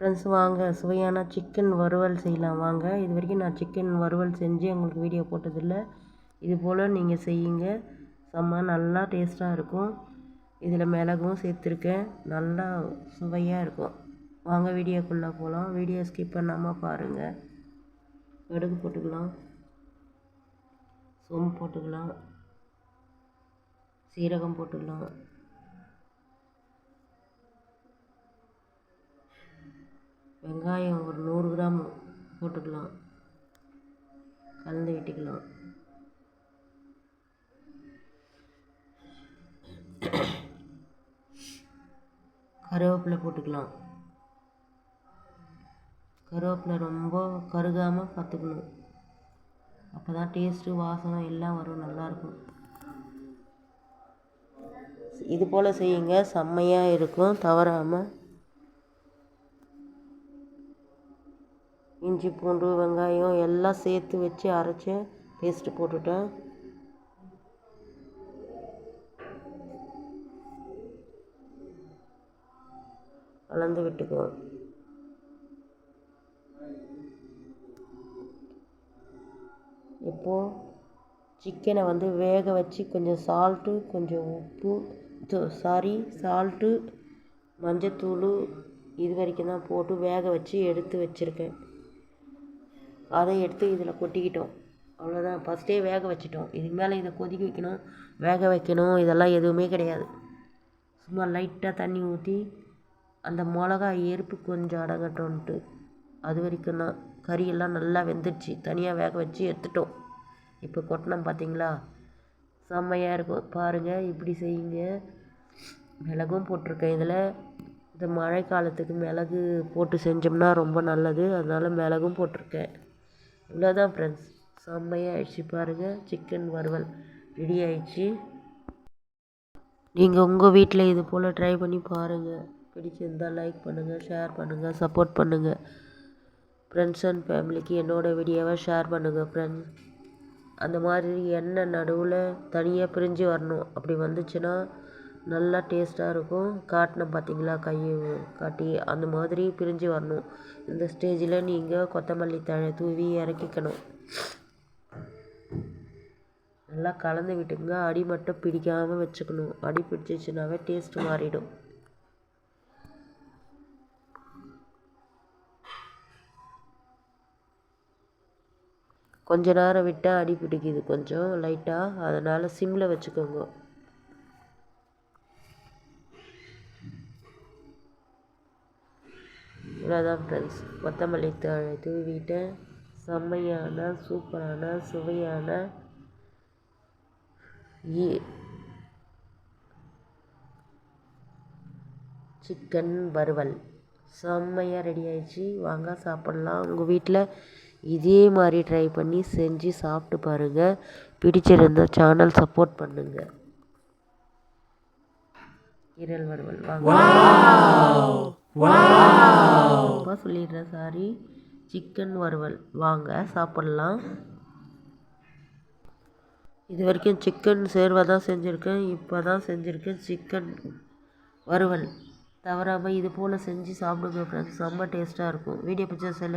Friends வாங்க. சுவையான chicken வறுவல் செய்யலாம். வாங்க. இது வரைக்கும் நான் சிக்கன் வறுவல் செஞ்சு உங்களுக்கு வீடியோ போட்டதில்ல. இது போல் நீங்கள் செய்யுங்க. செம்ம நல்லா டேஸ்ட்டாக இருக்கும். இதில் மிளகும் சேர்த்துருக்கேன். நல்லா சுவையாக இருக்கும். வாங்க வீடியோக்குள்ளே போகலாம் வீடியோ ஸ்கிப் பண்ணாமல் பாருங்கள் கடுகு போட்டுக்கலாம். சோம்பு போட்டுக்கலாம். சீரகம் போட்டுக்கலாம். வெங்காயம் ஒரு நூறு கிராம் போட்டுக்கலாம். கலந்து விட்டுக்கலாம். கருவேப்பிலை போட்டுக்கலாம். கருவேப்பிலை ரொம்ப கருகாமல் பார்த்துக்கணும். அப்போ தான் டேஸ்ட்டு வாசனை எல்லாம் வரும் நல்லாயிருக்கும். இது போல் செய்யுங்க. செம்மையாக இருக்கும். தவறாமல் இஞ்சி பூண்டு வெங்காயம் எல்லாம் சேர்த்து வச்சு அரைச்சி பேஸ்ட்டு போட்டுட்டேன். கலந்து விட்டுக்குவோம் இப்போது சிக்கனை வந்து வேக வச்சு கொஞ்சம் சால்ட்டு கொஞ்சம் உப்பு சாரி சால்ட்டு மஞ்சத்தூள் இது வரைக்கும் தான் போட்டு வேக வச்சு எடுத்து வச்சுருக்கேன். அதை எடுத்து இதில் கொட்டிக்கிட்டோம். அவ்வளோதான் ஃபஸ்ட்டே வேக வச்சிட்டோம். இதுக்கு மேலே இதை கொதிக்க வைக்கணும் வேக வைக்கணும். இதெல்லாம் எதுவுமே கிடையாது. சும்மா லைட்டாக தண்ணி ஊற்றி அந்த மிளகா எருப்பு கொஞ்சம் அடங்கட்டோன்ட்டு அது வரைக்கும் தான். கறியெல்லாம் நல்லா வெந்துடுச்சு. தனியாக வேக வச்சு எடுத்துட்டோம். இப்போ கொட்டினோம் பார்த்தீங்களா? செம்மையாக இருக்கும். பாருங்கள் இப்படி செய்யுங்க. மிளகும் போட்டிருக்கேன் இதில். இந்த மழை காலத்துக்கு மிளகு போட்டு செஞ்சோம்னா ரொம்ப நல்லது. அதனால் மிளகும் போட்டிருக்கேன். இவ்வளோதான் ஃப்ரெண்ட்ஸ் செம்மையாக ஆயிடுச்சு பாருங்கள் சிக்கன் வறுவல் ரெடி ஆயிடுச்சு. நீங்கள் உங்கள் வீட்டில் இது போல் ட்ரை பண்ணி பாருங்கள் பிடிச்சிருந்தால் லைக் பண்ணுங்கள் ஷேர் பண்ணுங்கள் சப்போர்ட் பண்ணுங்கள் ஃப்ரெண்ட்ஸ் அண்ட் ஃபேமிலிக்கு என்னோடய வீடியோவை ஷேர் பண்ணுங்கள் ஃப்ரெண்ட்ஸ் அந்த மாதிரி என்ன நடுவில் தனியாக பிரிஞ்சு வரணும். அப்படி வந்துச்சுன்னா நல்லா டேஸ்ட்டாக இருக்கும். காட்டினேன் பார்த்தீங்களா கையை காட்டி அந்த மாதிரி பிரிஞ்சு வரணும். இந்த ஸ்டேஜில் நீங்கள் கொத்தமல்லி தழை தூவி இறக்கிக்கணும். நல்லா கலந்து விட்டுங்க அடி மட்டும் பிடிக்காமல் வச்சுக்கணும். அடி பிடிச்சிச்சுனாவே டேஸ்ட்டு மாறிடும். கொஞ்ச நேரம் விட்டால் அடி பிடிக்குது கொஞ்சம் லைட்டாக அதனால் சிம்மில் வச்சுக்கோங்க. இவ்வளோதான் ஃப்ரெண்ட்ஸ் கொத்தமல்லி தழை தூவிட்டேன் செம்மையான சூப்பரான சுவையான சிக்கன் வறுவல். செம்மையாக ரெடி ஆயிடுச்சு. வாங்க சாப்பிட்லாம். உங்கள் வீட்டில் இதே மாதிரி ட்ரை பண்ணி செஞ்சு சாப்பிட்டு பாருங்கள் பிடிச்சிருந்தால் சேனல் சப்போர்ட் பண்ணுங்கள் ஈரல் வறுவல். வாங்க. சொல்லிடுறேன் சாரி சிக்கன் வறுவல். வாங்க சாப்பிட்லாம். இது வரைக்கும் சிக்கன் சேர்வை தான் செஞ்சுருக்கேன் இப்போ தான் செஞ்சுருக்கேன் சிக்கன் வறுவல். தவறாமல் இது போல் செஞ்சு சாப்பிடுங்க ஃப்ரெண்ட்ஸ் ரொம்ப டேஸ்ட்டாக இருக்கும். வீடியோ பிடிச்சா செல்லை